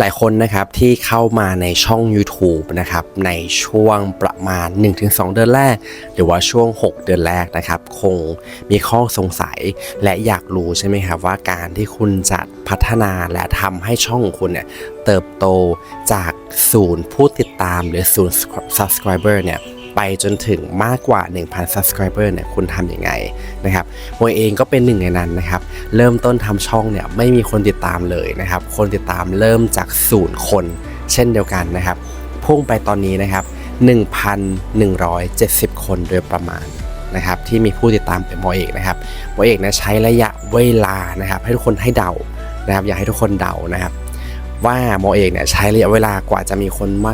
หลายคนนะครับที่เข้ามาในช่อง YouTube นะครับในช่วงประมาณ 1-2 เดือนแรก หรือว่าช่วง 6 เดือนแรกนะครับคงมีข้อสงสัยและอยากรู้ใช่ไหมครับว่าการที่คุณจะพัฒนาและทำให้ช่องของคุณเนี่ยเติบโตจากศูนย์ผู้ติดตามหรือศูนย์ subscriber เนี่ย ไปจนถึงมากกว่า 1,000 subscriber เนี่ยคุณทำยังไงนะครับโมยเองก็เป็นหนึ่งในนั้นนะครับ เริ่มต้นทำช่องเนี่ยไม่มีคนติดตามเลยนะครับ คนติดตามเริ่มจากศูนย์คน เช่นเดียวกันนะครับ พุ่งไปตอนนี้นะครับ 1,170 คนโดยประมาณนะครับที่มีผู้ติดตามเป็นโมเอกนะครับโมเอกนะใช้ระยะเวลานะครับ ให้ทุกคนให้เดานะครับ อยากให้ทุกคนเดานะครับ ว่าโมเอกเนี่ยใช้ระยะเวลากว่าจะมีคนมา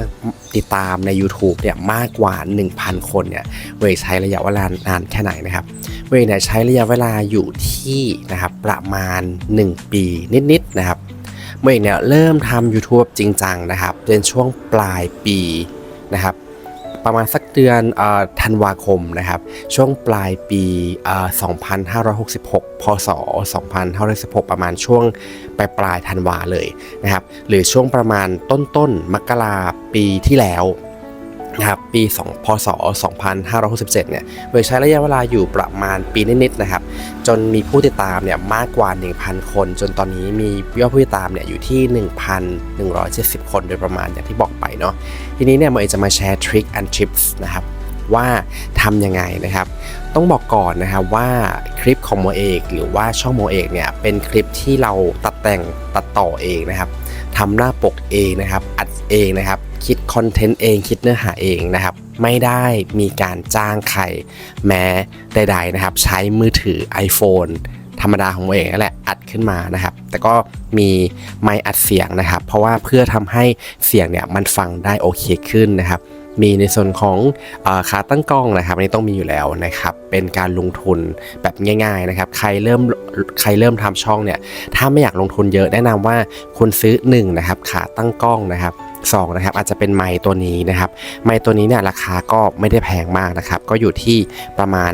ติดตามใน YouTube เนี่ยมากกว่า 1,000 คนเนี่ยเวกใช้ระยะเวลานานแค่ไหนนะครับเวกเนี่ยใช้ระยะเวลาอยู่ที่นะครับประมาณ 1 ปีนิดๆนะครับเอกเนี่ยเริ่มทำ YouTube จริงจังนะครับเป็นช่วงปลายปีนะครับ ประมาณสักเดือนธันวาคมนะครับ ช่วงปลายปี 2566 พศ 2566 ประมาณช่วงปลายปลายธันวาเลยนะครับ หรือช่วงประมาณต้นต้นมกราปีที่แล้ว นะครับปี 2 พศ 2567 เนี่ยโดยใช้ระยะเวลาอยู่ประมาณปีนิดๆนะครับ จนมีผู้ติดตามเนี่ยมากกว่า 1,000 คน จนตอนนี้มียอดผู้ติดตามเนี่ยอยู่ที่ 1,170 คนโดยประมาณอย่างที่บอกไปเนาะทีนี้เนี่ยโมเอกจะมาแชร์ทริค and tips นะครับว่าทำยังไงนะครับ ต้องบอกก่อนนะครับว่าคลิปของโมเอก หรือว่าช่องโมเอกเนี่ยเป็นคลิปที่เราตัดแต่งตัดต่อเองนะครับทำหน้าปกเองนะครับ อัดเองนะครับ คิดคอนเทนต์เองคิดเนื้อหาเองนะครับ ไม่ได้มีการจ้างใครแม้ใดๆนะครับ ใช้มือถือ iPhone ธรรมดาของเอกนั่นแหละอัดขึ้นมานะครับ แต่ก็มีไมค์อัดเสียงนะครับ เพราะว่าเพื่อทำให้เสียงเนี่ยมันฟังได้โอเคขึ้นนะครับ มีในส่วนของอขาตั้งกล้องนะครับอันนี้ต้องมีอยู่แล้วนะครับ เป็นการลงทุนแบบง่าย ๆนะครับ ใครเริ่มใครเริ่มทำช่องเนี่ยถ้าไม่อยากลงทุนเยอะแนะนำว่าคุณซื้อ1นะครับขาตั้งกล้องนะครับ สองนะครับอาจจะเป็นไมค์ตัวนี้นะครับ ไมค์ตัวนี้เนี่ยราคาก็ไม่ได้แพงมากนะครับ ก็อยู่ที่ประมาณ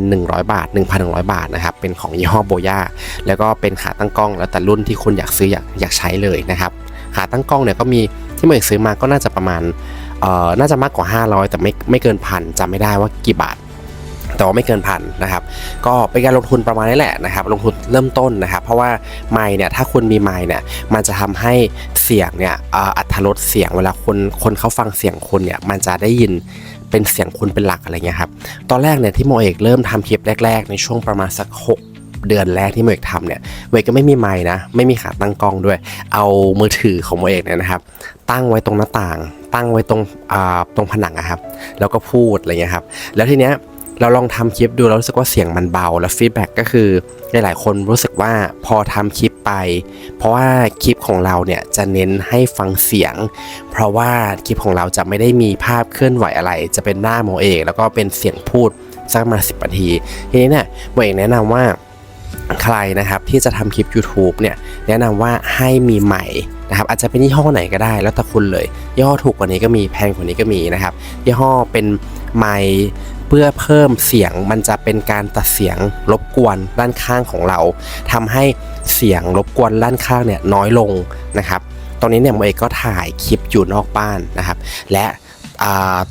1,100 บาท 1,100 บาทนะครับ เป็นของยี่ห้อโบย่าแล้วก็เป็นขาตั้งกล้องแล้วแต่รุ่นที่คุณอยากซื้ออยากอยากใช้เลยนะครับขาตั้งกล้องเนี่ยก็มีที่เมื่อซื้อมาก็น่าจะประมาณเอ่อน่าจะมากกว่า 500 แต่ไม่ไม่เกินพันจำไม่ได้ว่ากี่บาท แต่ว่าไม่เกินพันนะครับ ก็เป็นการลงทุนประมาณนี้แหละนะครับ ลงทุนเริ่มต้นนะครับ เพราะว่าไมค์เนี่ยถ้าคุณมีไมค์เนี่ยมันจะทำให้เสียงเนี่ยอัตรสเสียงเวลาคนคนเขาฟังเสียงคุณเนี่ยมันจะได้ยินเป็นเสียงคุณเป็นหลักอะไรเงี้ยครับ ตอนแรกเนี่ยที่โมเอกเริ่มทำคลิปแรก ๆ ในช่วงประมาณสัก6เดือนแรกที่โมเอกทำเนี่ยโมเอกก็ไม่มีไมค์นะ ไม่มีขาตั้งกล้องด้วย เอามือถือของโมเอกเนี่ยนะครับ ตั้งไว้ตรงหน้าต่าง ตั้งไว้ตรงอ่าตรงผนังอะครับ แล้วก็พูดอะไรเงี้ยครับ แล้วทีเนี้ย เราลองทำคลิปดูแล้วรู้สึกว่าเสียงมันเบา แล้วฟีดแบ็กก็คือหลายๆคนรู้สึกว่าพอทำคลิปไป เพราะว่าคลิปของเราเนี่ยจะเน้นให้ฟังเสียง เพราะว่าคลิปของเราจะไม่ได้มีภาพเคลื่อนไหวอะไร จะเป็นหน้าโมเอกแล้วก็เป็นเสียงพูดสักประมาณสิบนาที ทีนี้เนี่ยโมเอกแนะนำว่าใครนะครับที่จะทำคลิป YouTube เนี่ยแนะนำว่าให้มีใหม่นะครับอาจจะเป็นยี่ห้อไหนก็ได้แล้วแต่คุณเลยยี่ห้อถูกกว่านี้ก็มีแพงกว่านี้ก็มีนะครับยี่ห้อเป็นไมค์ พื่อเพิ่มเสียงมันจะเป็นการตัดเสียงรบกวนด้านข้างของเราทำให้เสียงรบกวนด้านข้างเนี่ยน้อยลงนะครับตรงนี้เนี่ยโมเอกก็ถ่ายคลิปอยู่นอกบ้านนะครับ และ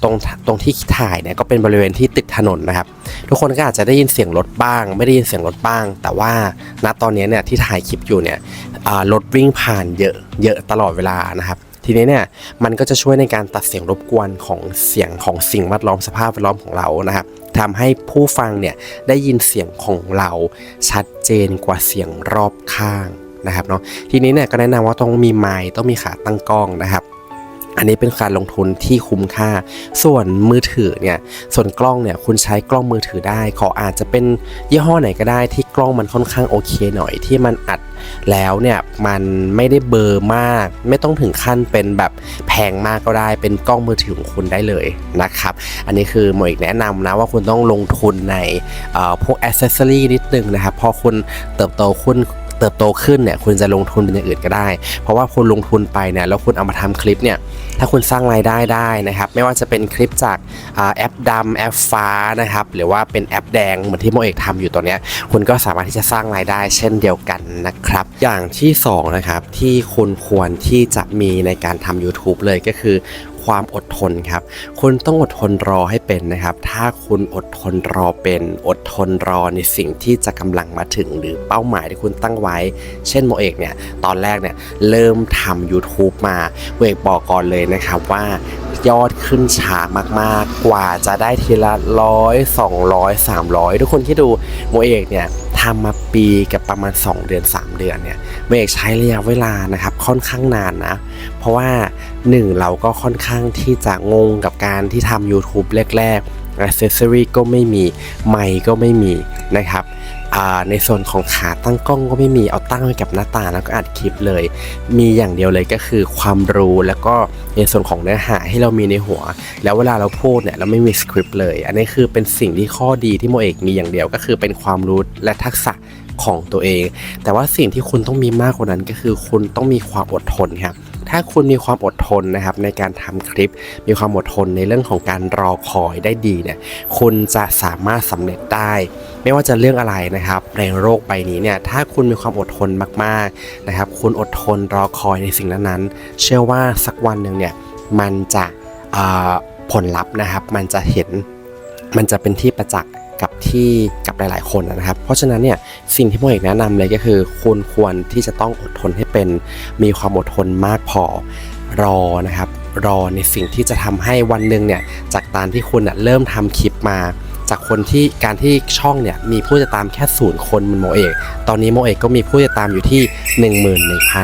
ตรงตรงที่ถ่ายเนี่ยก็เป็นบริเวณที่ติดถนนนะครับ ทุกคนก็อาจจะได้ยินเสียงรถบ้าง ไม่ได้ยินเสียงรถบ้าง แต่ว่าณตอนนี้เนี่ยที่ถ่ายคลิปอยู่เนี่ยรถวิ่งผ่านเยอะเยอะตลอดเวลานะครับ ทีนี้เนี่ยมันก็จะช่วยในการตัดเสียงรบกวนของเสียงของสิ่งแวดล้อมสภาพแวดล้อมของเรานะครับทำให้ผู้ฟังเนี่ยได้ยินเสียงของเราชัดเจนกว่าเสียงรอบข้างนะครับเนาะทีนี้เนี่ยก็แนะนำว่าต้องมีไมค์ต้องมีขาตั้งกล้องนะครับ อันนี้เป็นการลงทุนที่คุ้มค่า ส่วนมือถือเนี่ย ส่วนกล้องเนี่ยคุณใช้กล้องมือถือได้ ขออาจจะเป็นยี่ห้อไหนก็ได้ที่กล้องมันค่อนข้างโอเคหน่อยที่มันอัดแล้วเนี่ยมันไม่ได้เบอร์มาก ไม่ต้องถึงขั้นเป็นแบบแพงมากก็ได้ เป็นกล้องมือถือของคุณได้เลยนะครับ อันนี้คือหมวยแนะนำนะว่าคุณต้องลงทุนในพวกอ c เซสซอรีนิดนึงนะครับ พอคุณเติบโตคุณ เติบโตขึ้นเนี่ยคุณจะลงทุนเป็นอย่างอื่นก็ได้ เพราะว่าคุณลงทุนไปเนี่ยแล้วคุณเอามาทำคลิปเนี่ยถ้าคุณสร้างรายได้ได้นะครับไม่ว่าจะเป็นคลิปจากอแอปดำแอปฟ้านะครับหรือว่าเป็นแอปแดงเหมือนที่โมเอกทำอยู่ตัวเนี้ยคุณก็สามารถที่จะสร้างรายได้ เช่นเดียวกันนะครับ อย่างที่สองนะครับที่คุณควรที่จะมีในการทำ YouTube เลยก็คือ ความอดทนครับ คุณต้องอดทนรอให้เป็นนะครับ ถ้าคุณอดทนรอเป็น อดทนรอในสิ่งที่จะกำลังมาถึงหรือเป้าหมายที่คุณตั้งไว้ เช่นโมเอกเนี่ย ตอนแรกเนี่ยเริ่มทำ YouTube มาโมเอกบอกก่อนเลยนะครับว่ายอดขึ้นช้ามากๆ กว่าจะได้ทีละร้อยสองร้อยสามร้อยทุกคนที่ดูโมเอกเนี่ย ทำมาปีกับประมาณ 2 เดือน 3 เดือนเนี่ยโมเอกใช้ระยะเวลานะครับค่อนข้างนานนะ เพราะว่า 1 เราก็ค่อนข้างที่จะงงกับการที่ทำ YouTube แรกๆ accessory ก็ไม่มี ไมค์ก็ไม่มีนะครับ ในส่วนของขาตั้งกล้องก็ไม่มีเอาตั้งไว้กับหน้าตางแล้วก็อัดคลิปเลย มีอย่างเดียวเลยก็คือความรู้แล้วก็ในส่วนของเนื้อหาที่เรามีในหัว แล้วเวลาเราพูดเนี่ยเราไม่มีสคริปต์เลย อันนี้คือเป็นสิ่งที่ข้อดีที่โมเอกมีอย่างเดียวก็คือเป็นความรู้และทักษะของตัวเอง แต่ว่าสิ่งที่คุณต้องมีมากกว่านั้นก็คือคุณต้องมีความอดทนครับ ถ้าคุณมีความอดทนนะครับในการทำคลิป มีความอดทนในเรื่องของการรอคอยได้ดีเนี่ยคุณจะสามารถสำเร็จได้ ไม่ว่าจะเรื่องอะไรนะครับในโลกใบนี้เนี่ยถ้าคุณมีความอดทนมากๆนะครับ คุณอดทนรอคอยในสิ่งนั้นๆ เชื่อว่าสักวันหนึ่งเนี่ยมันจะผลลัพธ์นะครับ มันจะเห็นมันจะเป็นที่ประจักษ์ กับที่กับหลาย ๆ คนนะครับ เพราะฉะนั้นเนี่ยสิ่งที่โมเอกแนะนำเลยก็คือ คุณควรที่จะต้องอดทนให้เป็นมีความอดทนมากพอรอนะครับ รอในสิ่งที่จะทำให้วันหนึ่งเนี่ยจากการที่คุณน่ะเริ่มทำคลิปมาจากคนที่การที่ช่องเนี่ยมีผู้ติดตามแค่ศูนย์คนมันโมเอก ตอนนี้โมเอกก็มีผู้ติดตามอยู่ที่ 11,000อ่า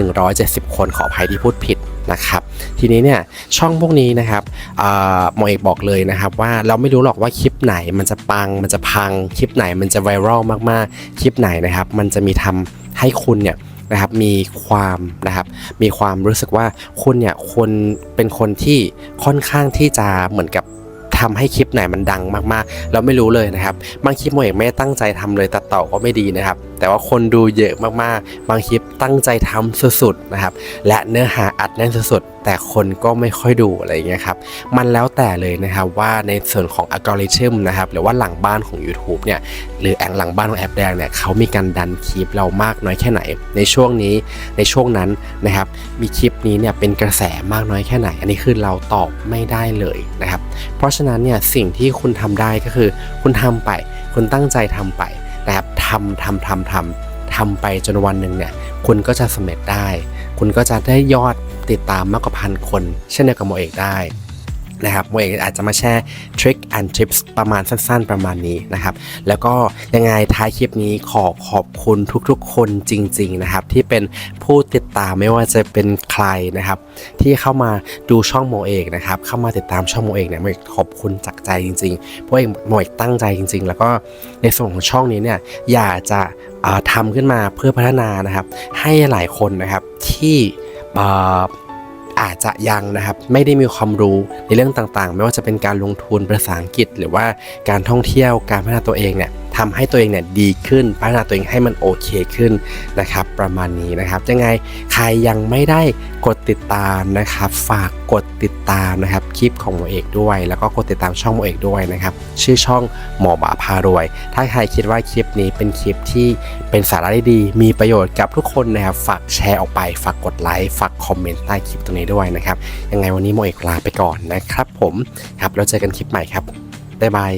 1,170 คนขออภัยที่พูดผิดนะครับทีนี้เนี่ยช่องพวกนี้นะครับอ่าโมเอกบอกเลยนะครับว่าเราไม่รู้หรอกว่าคลิปไหนมันจะปังมันจะพังคลิปไหนมันจะไวรัลมากๆ คลิปไหนนะครับมันจะมีทำให้คุณเนี่ยนะครับมีความนะครับมีความรู้สึกว่าคุณเนี่ยคนเป็นคนที่ค่อนข้างที่จะเหมือนกับทำให้คลิปไหนมันดังมากๆ เราไม่รู้เลยนะครับบางคลิปโมเอกไม่ตั้งใจทำเลยตัดต่อก็ไม่ดีนะครับ แต่ว่าคนดูเยอะมากๆ บางคลิปตั้งใจทำสุดๆนะครับและเนื้อหาอัดแน่นสุดๆแต่คนก็ไม่ค่อยดูอะไรอย่างเงี้ยครับมันแล้วแต่เลยนะครับว่าในส่วนของอัลกอริทึมนะครับหรือว่าหลังบ้านของ YouTube เนี่ยหรือแองหลังบ้านของแอปแดงเนี่ยเขามีการดันคลิปเรามากน้อยแค่ไหน ในช่วงนี้ในช่วงนั้นนะครับมีคลิปนี้เนี่ยเป็นกระแสมากน้อยแค่ไหน อันนี้คือเราตอบไม่ได้เลยนะครับเพราะฉะนั้นเนี่ยสิ่งที่คุณทำได้ก็คือ คุณทำไป คุณตั้งใจทำไปนะครับ ทำทำทำทำทำไปจนวันหนึ่งเนี่ยคุณก็จะสำเร็จได้ คุณก็จะได้ยอดติดตามมากกว่าพันคน เช่นเดียวกับโมเอกได้ นะครับโมเอกอาจจะมาแชร์ทริคแอนด์ทิปส์ประมาณสั้น ๆ ประมาณนี้นะครับ แล้วก็ยังไงท้ายคลิปนี้ขอขอบคุณทุกๆ คนจริง ๆ นะครับ ที่เป็นผู้ติดตามไม่ว่าจะเป็นใครนะครับ ที่เข้ามาดูช่องโมเอกนะครับ เข้ามาติดตามช่องโมเอกเนี่ยโมเอกขอบคุณจากใจจริงๆเพราะเอกโมเอกตั้งใจจริง ๆ แล้วก็ในส่วนของช่องนี้เนี่ยอยากจะอ่าทำขึ้นมาเพื่อพัฒนานะครับ ให้หลายคนนะครับที่ อาอาจจะยังนะครับไม่ได้มีความรู้ในเรื่องต่างๆ ไม่ว่าจะเป็นการลงทุนภาษาอังกฤษ หรือว่าการท่องเที่ยวการพัฒนาตัวเองเนี่ย ทำให้ตัวเองเนี่ยดีขึ้น พัฒนาตัวเองให้มันโอเคขึ้นนะครับ ประมาณนี้นะครับยังไงใครยังไม่ได้กดติดตามนะครับ ฝากกดติดตามนะครับคลิปของหมอเอกด้วย แล้วก็กดติดตามช่องหมอเอกด้วยนะครับ ชื่อช่องหมอบาพารวย ถ้าใครคิดว่าคลิปนี้เป็นคลิปที่เป็นสาระดีมีประโยชน์กับทุกคนนะครับฝากแชร์ออกไป ฝากกดไลค์ฝากคอมเมนต์ใต้คลิปตรงนี้ด้วยนะครับยังไงวันนี้โมเอกลาไปก่อนนะครับผมครับแล้วเจอกันคลิปใหม่ครับบ๊ายบาย